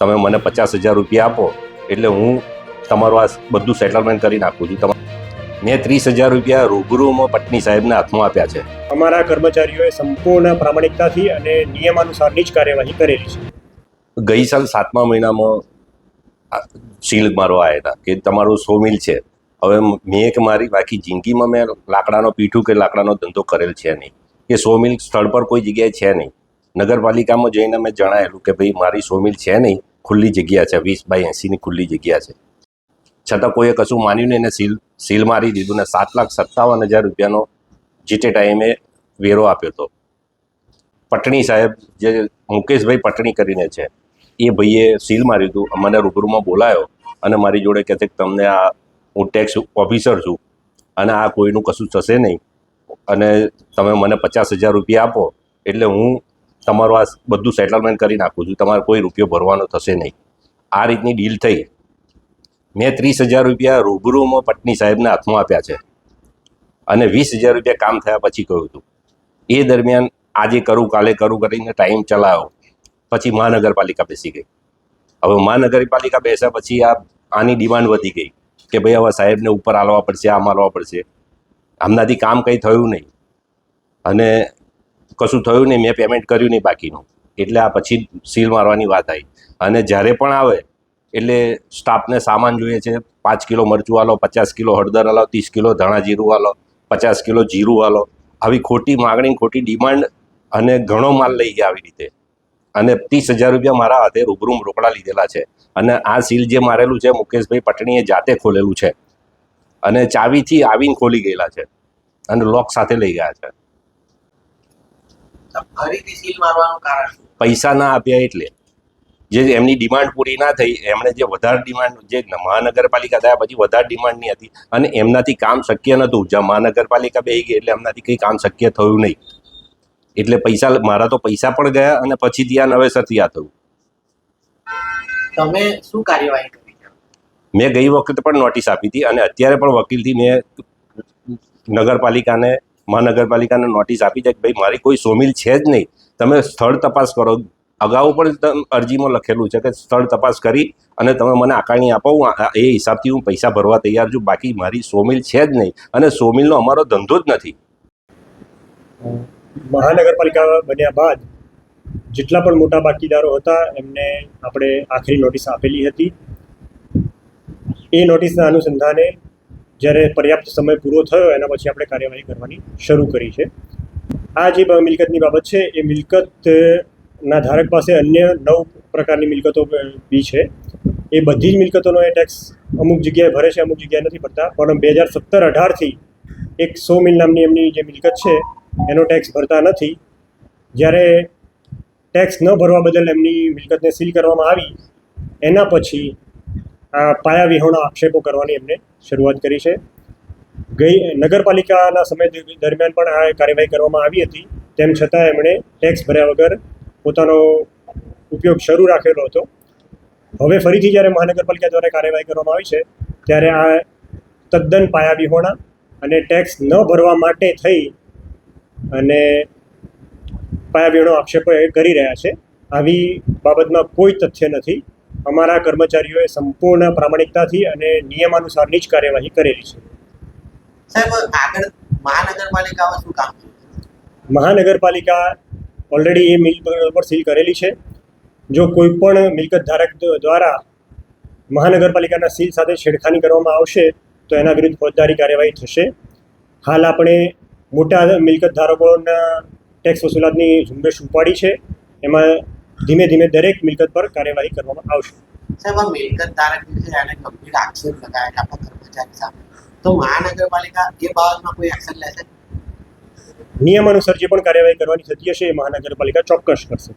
તમે મને પચાસ હજાર રૂપિયા આપો એટલે હું તમારું આ બધું સેટલમેન્ટ કરી નાખું છું. તમારે મેં ત્રીસ હજાર રૂપિયા રૂબરૂમાં પટની સાહેબના હાથમાં આપ્યા છે. અમારા કર્મચારીઓએ સંપૂર્ણ પ્રામાણિકતાથી અને નિયમાનુસારની જ કાર્યવાહી કરેલી છે. ગઈ સાલ સાતમા મહિનામાં સીલ મારવા આવ્યા હતા કે તમારું સો મિલ છે. હવે મેં એક મારી બાકી જિંદગીમાં મેં લાકડાનો પીઠું કે લાકડાનો ધંધો કરેલ છે નહીં. કે સો મિલ સ્થળ પર કોઈ જગ્યાએ છે નહીં. નગરપાલિકામાં જઈને મેં જણાયેલું કે ભાઈ મારી સો મિલ છે નહીં. ખુલ્લી જગ્યા છે, વીસ બાય એંસીની ખુલ્લી જગ્યા છે. છતાં કોઈએ કશું માન્યું નહીં એને સીલ સીલ મારી દીધું ને સાત લાખ સત્તાવન હજાર રૂપિયાનો જે તે ટાઈમે વેરો આપ્યો હતો પટણી સાહેબ, જે મુકેશભાઈ પટણી કરીને છે, એ ભાઈએ સીલ માર્યું હતું, મને રૂબરૂમાં બોલાયો અને મારી જોડે કહે છે તમને આ, હું ટેક્સ ઓફિસર છું અને આ કોઈનું કશું થશે નહીં. અને તમે મને પચાસ હજાર રૂપિયા આપો, એટલે હું તમારું આ બધું સેટલમેન્ટ કરી નાખું છું. તમારે કોઈ રૂપિયો ભરવાનો થશે નહીં. આ રીતની ડીલ થઈ. મેં ત્રીસ હજાર રૂપિયા રૂબરૂમાં પટની સાહેબને હાથમાં આપ્યા છે. અને વીસ હજાર રૂપિયા કામ થયા પછી કહ્યું હતું. એ દરમિયાન આજે કરું, કાલે કરું કરીને ટાઈમ ચલાવ્યો પછી મહાનગરપાલિકા બેસી ગઈ. હવે મહાનગરપાલિકા બેસ્યા પછી આ, આની ડિમાન્ડ વધી ગઈ કે ભાઈ હવે સાહેબને ઉપર આલવા પડશે, આમ આલવા પડશે. આમનાથી કામ કંઈ થયું નહીં. અને કશું થયું નહીં, મેં પેમેન્ટ કર્યું નહીં બાકીનું. એટલે આ પછી સીલ મારવાની વાત આવી. અને જ્યારે પણ આવે, એટલે સ્ટાફને સામાન જોઈએ છે, પાંચ કિલો મરચું આલો, પચાસ કિલો હળદર આલો, ત્રીસ કિલો ધાણા જીરું આલો, પચાસ કિલો જીરું આલો. આવી ખોટી માગણી, ખોટી ડિમાન્ડ અને ઘણો માલ લઈ ગયા આવી રીતે. અને ત્રીસ હજાર રૂપિયા મારા હાથે રૂબરૂમ રોકડા લીધેલા છે. અને આ સીલ જે મારેલું છે, મુકેશભાઈ પટણીએ જાતે ખોલેલું છે. અને ચાવીથી આવીને ખોલી ગયેલા છે. અને લોક સાથે લઈ ગયા છે. ફરીથી સીલ મારવાનું કારણ પૈસા ના આપ્યા એટલે. જે એમની ડિમાન્ડ પૂરી ના થઈ એમણે જે વધારે ડિમાન્ડ જે મહાનગરપાલિકા થયા પછી વધારે ડિમાન્ડની હતી. અને એમનાથી કામ શક્ય નહોતું. જ્યાં મહાનગરપાલિકા બે ગઈ એટલે એમનાથી કંઈ કામ શક્ય થયું નહીં. એટલે પૈસા મારા તો પૈસા પણ ગયા અને પછી ત્યાં નવેસરથી આ થયું. તમે શું કાર્યવાહી કરી મેં ગઈ વખતે પણ નોટિસ આપી હતી અને અત્યારે પણ વકીલથી મેં નગરપાલિકાને મહાનગરપાલિકાને નોટિસ આપી જાય કે ભાઈ, મારી કોઈ સોમિલ છે જ નહીં. તમે સ્થળ તપાસ કરો. અગાઉ પણ અરજીમાં લખેલું છે કે સ્થળ તપાસ કરી અને તમે મને આકારણી આપો, હું એ હિસાબથી હું પૈસા ભરવા તૈયાર છું. બાકી મારી સોમિલ છે જ નહીં અને સોમિલનો અમારો ધંધો જ નથી. મહાનગરપાલિકા બન્યા બાદ જેટલા પણ મોટા બાકીદારો હતા, એમને આપણે આખરી નોટિસ આપેલી હતી. એ નોટિસના અનુસંધાને જ્યારે પર્યાપ્ત સમય પૂરો થયો, એના પછી આપણે કાર્યવાહી કરવાની શરૂ કરી છે. આ જે મિલકતની બાબત છે, એ મિલકતના ધારક પાસે અન્ય નવ પ્રકારની મિલકતો બી છે. એ બધી જ મિલકતોનો એ ટેક્સ અમુક જગ્યાએ ભરે છે, અમુક જગ્યાએ નથી ભરતા, પણ બે હજાર સત્તર અઢારથી એક સો મિલ નામની એમની જે મિલકત છે, એનો ટેક્સ ભરતા નથી. જ્યારે ટેક્સ ન ભરવા બદલ એમની મિલકતને સીલ કરવામાં આવી, એના પછી આ પાયા વિહોણા આક્ષેપો કરવાની એમને શરૂઆત કરી છે. ગઈ નગરપાલિકાના સમય દરમિયાન પણ આ કાર્યવાહી કરવામાં આવી હતી. તેમ છતાં એમણે ટેક્સ ભર્યા વગર પોતાનો ઉપયોગ શરૂ રાખેલો હતો. હવે ફરીથી જ્યારે મહાનગરપાલિકા દ્વારા કાર્યવાહી કરવામાં આવી છે, ત્યારે આ તદ્દન પાયા વિહોણા અને ટેક્સ ન ભરવા માટે થઈ અને પાયાવિહોણો આક્ષેપો એ કરી રહ્યા છે. આવી બાબતમાં કોઈ તથ્ય નથી. અમારા કર્મચારીઓએ સંપૂર્ણ પ્રામાણિકતાથી અને નિયમાનુસારની જ કાર્યવાહી કરેલી છે. સાહેબ આગળ મહાનગરપાલિકામાં શું કામ મહાનગરપાલિકા ઓલરેડી એ મિલ પર સીલ કરેલી છે. જો કોઈ પણ મિલકત ધારક દ્વારા મહાનગરપાલિકાના સીલ સાથે છેડખાની કરવામાં આવશે તો એના વિરુદ્ધ ફોજદારી કાર્યવાહી થશે. હાલ આપણે મોટા મિલકત ધારકોના ટેક્સ વસૂલાતની ઝુંબેશ ઉપાડી છે. એમાં ધીમે ધીમે દરેક મિલકત પર કાર્યવાહી કરવામાં આવશે. સાહેબ આ મિલકત ધારક જે છે ગંભીર આક્ષેપ લગાવ્યા છે કર્મચારી સામે. તો મહાનગરપાલિકા એ બાબતમાં કોઈ એક્શન લેશે? નિયમાનુસાર જે પણ કાર્યવાહી કરવાની થતી હશે એ મહાનગરપાલિકા ચોક્કસ કરશે.